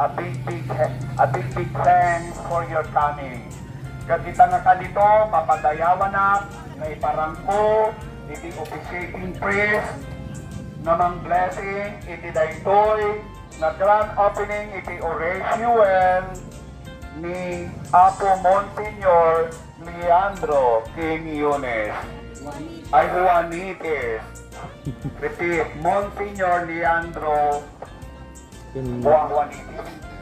a big, big, a big, big thanks for your coming. Kag kita nga kalito, papadayawan na, na iparangko, iti officiating priest, namang blessing, iti daytoy, na grand opening, iti Oratiuel, ni Apo Monsignor Leandro King Yunes. Ay Juanites. Repeat, Monsignor Leandro Yun. Juanites.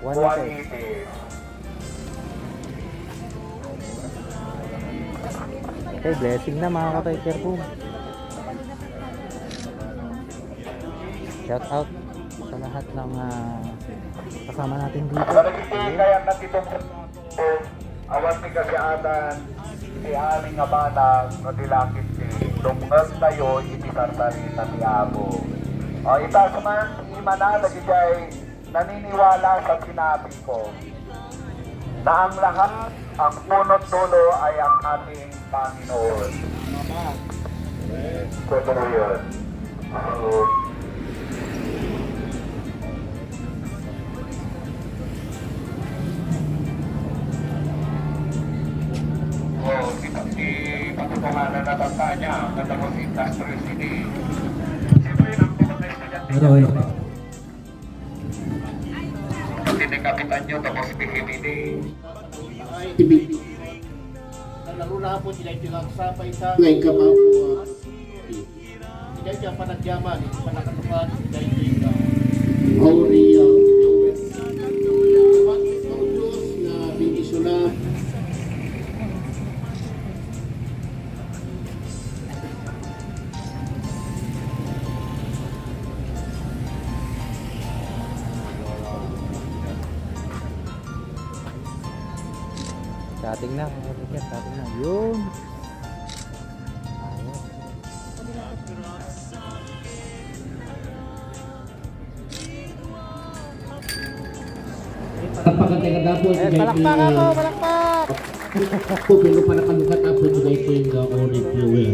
Juanites. Okay, blessing na mga ka-tiger. Shout out sa lahat ng ah, kasama natin dito. Maragiti kaya natitong awan ni kasyatan si aling nga banag no dilakit si tunggal tayo iti sartarita ni Abo. O ita suman imana lagi jay naniniwala sa sinabi ko na ang lahat ang punot dulo ay ang ating Panginoon. Totoo yun. So, Oh, kita di patutunganan na bata niya, katapos industrial city. Siyempre, ang mga estudyante nyo, tapos PKBD. Tibig. Laro na po sila yung nagsapay sa Ngayon ka po? sila yung panagyaman, hindi pa nakatupad, sila yung Auri, uh, Dating na, mga ka-tiger, dating na. Yun. Ayos. Palakpakan tayo dapat. Eh, palakpak ako, palakpak! Ako, pero para kalukat ako juga ito yung Ori Fuel.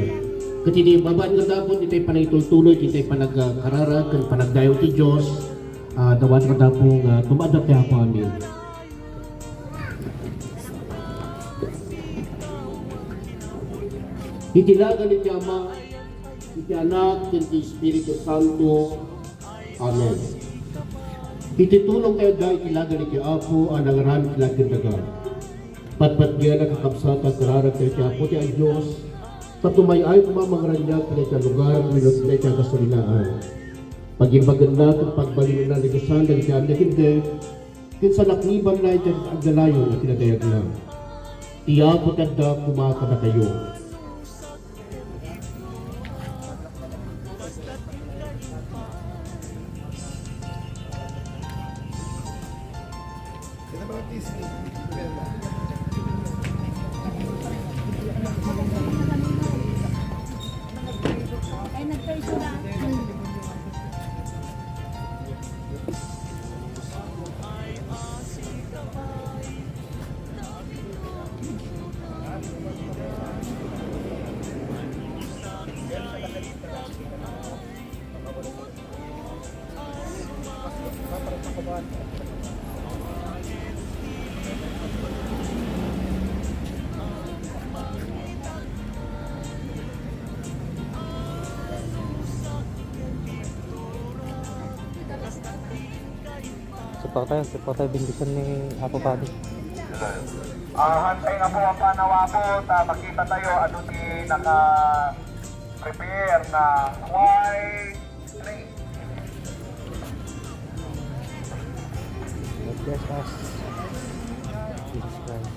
Kasi di babaan nga dapat, ito yung panagtultuloy, ito yung panagkararag, kan panagdayo ti Diyos. Uh, dawan ka dapat uh, tumadak kaya ako amin. Itilaga ni Ama, iti Anak, iti Espiritu Santo. Amen. Ititulong kayo dahil ilaga ni Apo ang nangaran ilaga daga. Patpat niya nakakapsat at kararag kayo kaya po ang Diyos. Patumay ay kumamangaran niya kayo sa lugar minot na kaya kasulinaan. Pag-imbagan na at pagbalin na ligasan ng kaya niya hindi. Kinsa nakliban na ito ang galayo na tinagayag na. Iya po tanda kumaka na kayo. Support tayo bindisyon ni Apo Padre. Ah, hantay nga po ang panawa po, ta makita tayo ano di naka prepare na white drink. God bless us. Jesus Christ.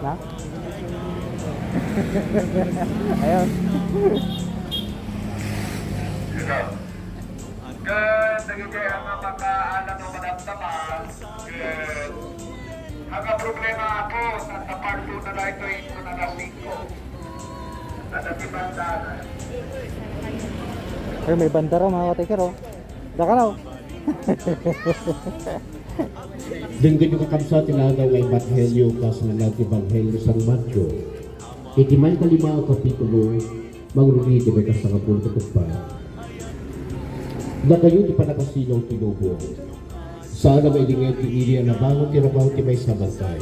Na? Ayun. Kan nagigay ang mga makaalam ng madamdaman, kan ang problema ako sa part 2 na lang ito ito na lang 5. At ang ibandanan. Ay, may banda raw mga ka-tiger oh. Daka raw. Denggan yung kakamsa tinagaw ng Evangelyo kas na nag Evangelyo San Mateo. Iti may kalima ang kapitulo, Mangrumi di may kasangapul katupad. Na kayo di pa nakasilaw tinubo. Sana may lingay tinili ang nabangon ti rabaw ti may sabantay.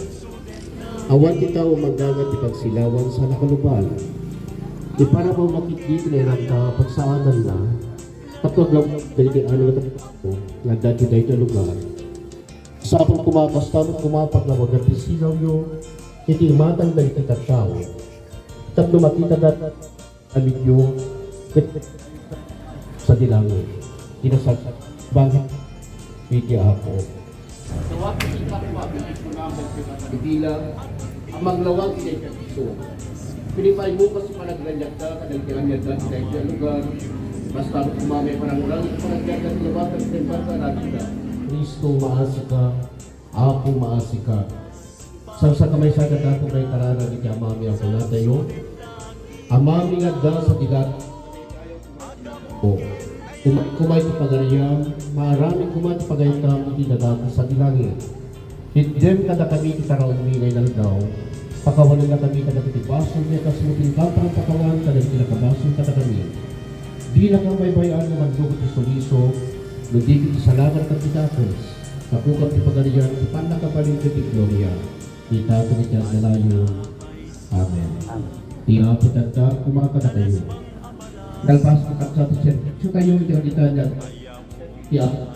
Awan ti tao manggangat ti pagsilawan sa nakalubal. Di para mo makikita na ilang ka pagsaanan na kapag lang dali ano na ko nga dati dahil na lugar. Sa apang kumakastan at kumapak na wag ti silaw yo iti matang dali ti katsaw. Tapno makita dat amin yo sa dilangon. Tinasag bakit Piti ako. Sa pabilis mo naman Hindi lang, ang maglawag sa ikapiso. Pinipay mo kasi panaglanyak ka, kanaglanyak ka sa ikapiso lugar. Basta kumamay parang ulang, panaglanyak ka sa labatan sa ka. Kristo maasi ka, ako maasi ka. Sa sa kamay sa kata ko kay tarana di kaya mami ako na tayo. Amami nga da sa tigat. O, kumay kumay ti pagariyam, maraming kumay ti pagaytam ti dadako sa dilangit. Hidem kada kami ti taraon milay na daw. Pakawalan na kami kada ti baso niya kas muting kapang pakawan kada ti nakabaso kada kami. Di na kang baybayan naman dugo ti soliso, no di kiti salamat ka ti dakos. Kapukap ti pagariyan, ti panakabalin ti. Ni Tiyan Dalayo. Amen. Di apot at ka, kumakata kayo. Dalpas ko kat sa ti servisyo kayo, iti kita niya. Ti apot.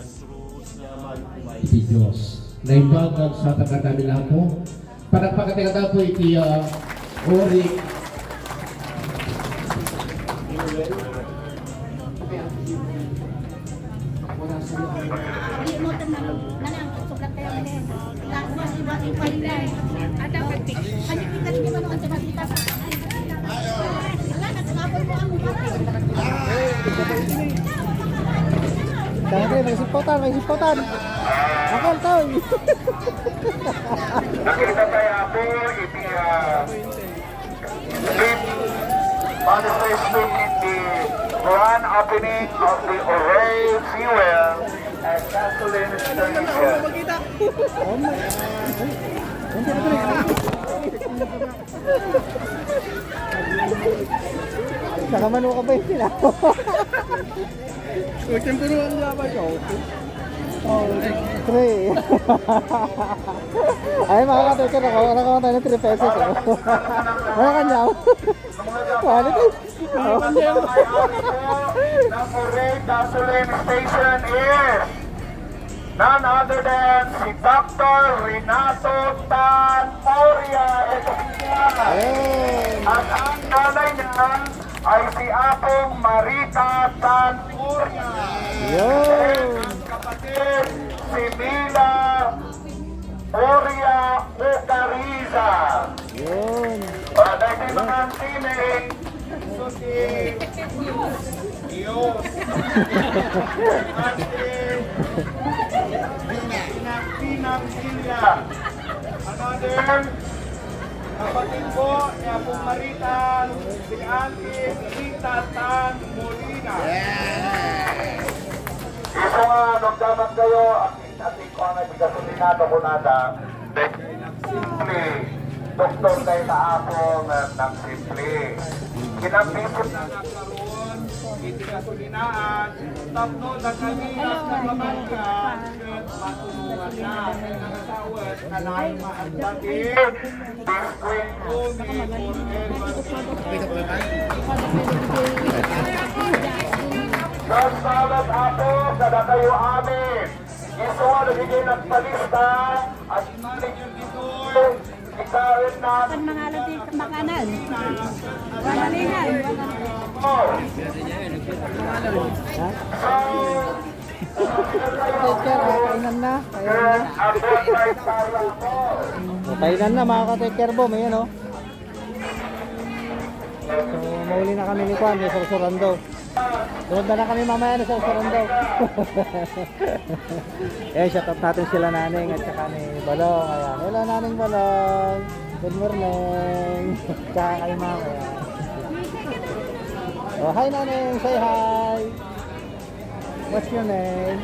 Iti Diyos. Naibagag sa takatami na ako. Para pagkatikata ko iti uh, ori na pati. Kanya kita hindi mo sa kita sa Wala, nagkakapol mo ang mukha. Dati, may sipotan, may sipotan. Akal tao. Nakita tayo ako, iti uh, sleep manifesting in the grand opening of the Oray Fuel at Gasoline Station. Nakamano ka ba yung sila? Tempuruan niya ba ikaw? Oh, tre. Ay, mga ka-taker, nakawa na tayo ng 3 pesos. Oh. Mga kanyaw. Paano ito? Oh. ng Oray Gasoline Station is none other than si Dr. Renato Tan Oria Esquina. At ang nanay niya ay si Apong Marita Tan Oria. Yun. Ang kapatid si Mila Oria Ocariza. Yun. Para dahil sa mga tinig, ito si Diyos. At si Ilya. Another kapatid po ni Apong Marita, si Auntie Rita Tan Molina. Ito nga, nagdaman kayo, at ating ko ang nagbigasolinado ko nada, simple, doktor na ako ng simple. Kinambisip na nagkaroon, itigasolinaan, tapno na kami ang nagmamangkan, at matulungan na, kaya nangasawat, na namin maagdagin, this will only forever. Sasalat ako, kada kayo amin. Gusto nga nabigay ng palista at imalig yung dito. Ikawin na mga alati makanan. Walalingan. ako. Kainan na. Kainan na. Na mga ka-taker bo. May ano. So, mauli na kami ni Kwan, ni Sorsorando. Sunod na lang kami mamaya ni Sorsorando. eh, shout out natin sila naning at saka ni Balong. Ayan. Hello naning Balong. Good morning. Tsaka kay mama. Ayan. Oh, hi naning. Say hi. What's your name?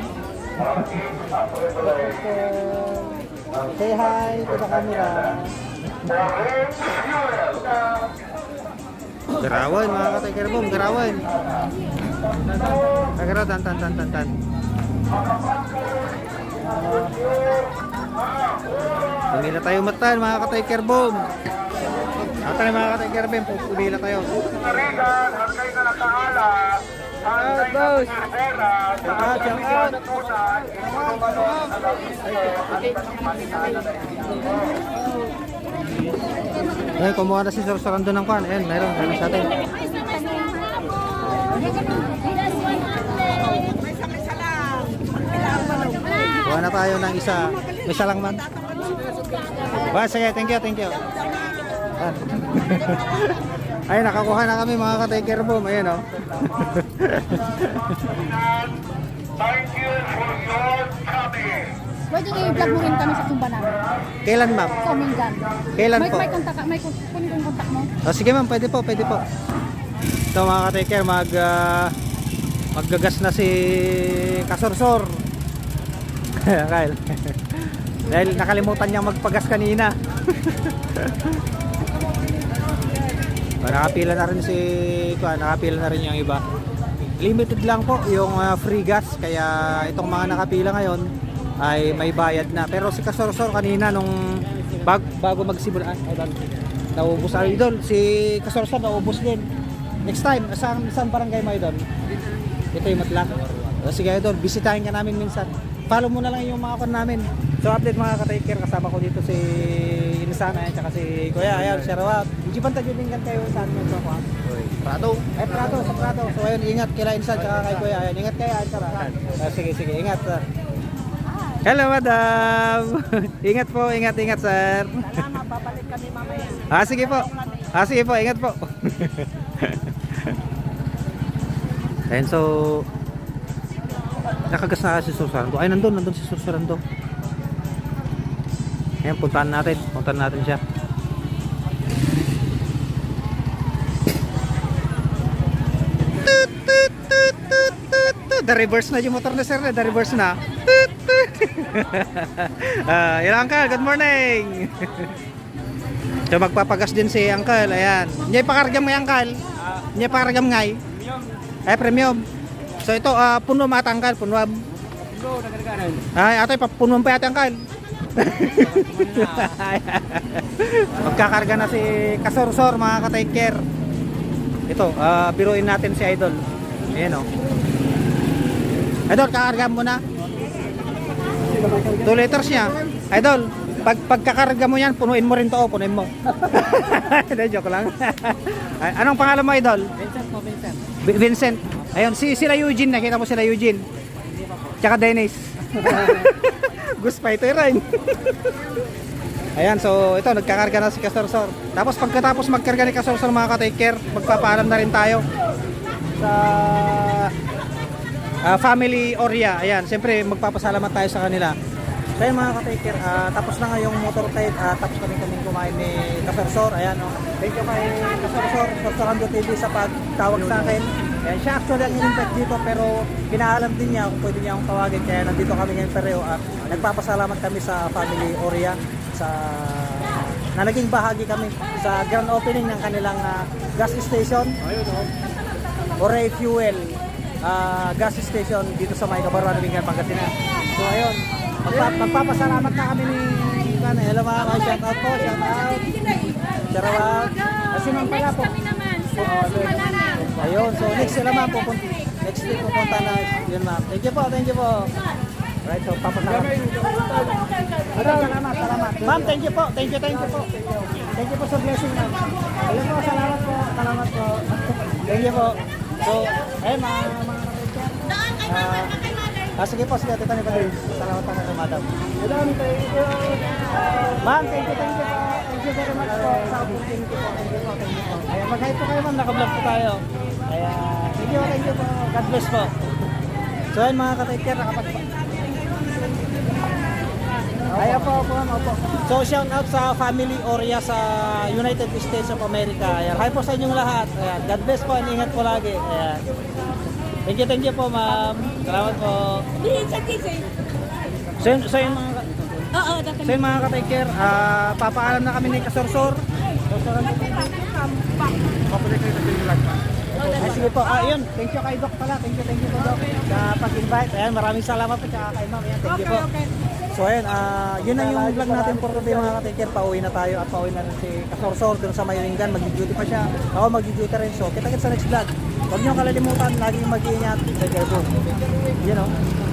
Say hi to the camera. Garawan, mga ka-Tiger Boom, garawan. Kagaraw, tan, tan, tan, tan, tan. Pumila tayo matan, mga ka-Tiger Boom. Ata na mga ka-Tiger Boom, pumila tayo. Karigan, hanggang na nakaala, hanggang na boss. Rivera, sa Shout out, shout out. natutunan, inunuman at ang na Ayun, kumuha na si Sir Sarando ng kwan. Ayun, meron, meron sa atin. Kuha na tayo ng isa. May isa lang man. Sige, thank you, thank you. Ay, nakakuha na kami mga ka-taker boom. Ayan, oh. Thank you for your coming. Pwede kayo i-vlog mo rin kami sa tumba namin. Kailan, ma'am? Sa Mindan. Kailan may, po? May kontak, may kun- kunin ko yung kontak mo. Oh, sige ma'am, pwede po, pwede po. Ito mga ka-taker, mag, ah, maggagas na si Kasorsor. Kyle. Dahil nakalimutan niyang magpagas kanina. Oh, nakapila na rin si kuha, nakapila na rin yung iba. Limited lang po yung ah, free gas kaya itong mga nakapila ngayon ay may bayad na. Pero si Kasorsor kanina nung bag, bago magsimula, ay, naubos ang idol. Si Kasorsor naubos din. Next time, saan, saan barangay mo idol? Ito yung matlang. O, sige idol, bisitahin ka namin minsan. Follow mo na lang yung mga kan namin. So update mga ka-taker, kasama ko dito si Inisana at saka si Kuya. Ayan, share out. Hindi pa tagyulingan kayo saan mo ito ko. Prado. Ay, Prado, sa Prado. So ayun, ingat kila Insan at kay Kuya. Ayan, ingat kayo. Ayan, tara. Ah, sige, sige, ingat. Hello, madam. ingat po, ingat, ingat, sir. Salamat, babalik kami mamaya. Ah, sige po. Ah, sige po, ingat po. Ayan, so nakagas na si Susurando. Ay, nandun, nandun si Susurando. Ayan, puntahan natin. Puntahan natin siya. Tut, tut, tut, tut, tut, tut. The reverse na yung motor na sir, the reverse na. Tut. Ah, yun Uncle, good morning. So magpapagas din si Uncle, ayan. Hindi pakargam ngay Uncle. Hindi pakargam ngay. Ay premium. So ito ah, puno mata Uncle, puno. Ay, ato pa puno pa yata Uncle. Magkakarga na si Kasorsor mga ka-take care. Ito, ah, biruin natin si Idol. Ayan oh. Idol, kakarga mo na. 2 liters niya. Idol, pag pagkakarga mo yan, punuin mo rin to, oh, punuin mo. Hindi, joke lang. Anong pangalan mo, Idol? Vincent po, Vincent. Vincent. Ayun, si sila Eugene, nakita mo sila Eugene. Tsaka Dennis. Pa ito rin. Ayan, so ito, nagkakarga na si Kasorsor. Tapos pagkatapos magkarga ni Kasorsor mga ka-take care, magpapaalam na rin tayo sa ah, family Oria. Ayan, siyempre magpapasalamat tayo sa kanila. So yun mga ka-taker, ah, tapos na nga yung motor tape, ah, tapos kami kaming kumain ni Kasorsor. Ayan, oh. thank you kay Kasorsor, Sorsorando TV sa pagtawag sa akin. Ayan, siya actually ang in-invite dito pero pinaalam din niya kung pwede niya akong tawagin. Kaya nandito kami ngayon pareho at nagpapasalamat kami sa family Oria sa na naging bahagi kami sa grand opening ng kanilang ah, gas station. Oray Fuel ah, gas station dito sa May Kabaruan, Bingan, Pangasinan. So ayun, magpa magpapasalamat na kami ni Ivan. Hello mga ka, shout out po, shout out. Shout out. Kasi man pala po. Sumalana. Ayun, so next sila ma'am pupunta. Next week pupunta na yun ma'am. Thank you po, thank you po. Right, so papasalamat. Salamat, salamat. Ma'am, thank you po. Thank you, thank you po. Thank you po sa blessing, ma'am. Ayun po, salamat po. Salamat po. Thank you po. So, ayun mga mga kay mother. Ah, sige po, sige, tita ni Padre. Salamat po kay madam. Madam, thank you. Ma'am, thank you, thank you po. Thank you very much po sa opportunity po. Thank you po, thank you po. Ayan, mag-hi po kayo ma'am, naka-vlog po tayo. Ayan, thank you, thank you po. God bless po. So ayun mga ka-take care, nakapag Ay, opo, opo, opo. So, shout out sa family Oria sa United States of America. Ayan, hi po sa inyong lahat. Ayan, God bless po, and ingat po lagi. Ayan. Thank you, thank you po, ma'am. Salamat po. So, yun, so yun mga, Oo, so yun mga ka-take care, ah, papaalam na kami ni Kasorsor. So, Papulit kayo sa pa. Ay, sige po. Ah, yun. Thank you kay Doc pala. Thank you, thank you po, Doc. Sa pag-invite. Ayan, maraming salamat po. Tsaka kay Ma'am. Ayan, thank you po. So, ayan. ah yun na yung vlog natin for today mga ka-taker. Pauwi na tayo at pauwi na rin si Kasorsor dun sa Mayulingan. Mag-duty pa siya. Ako mag-duty rin. So, kita-kita sa next vlog. Huwag niyo kalalimutan. Laging mag-iingat. Take care po. You know.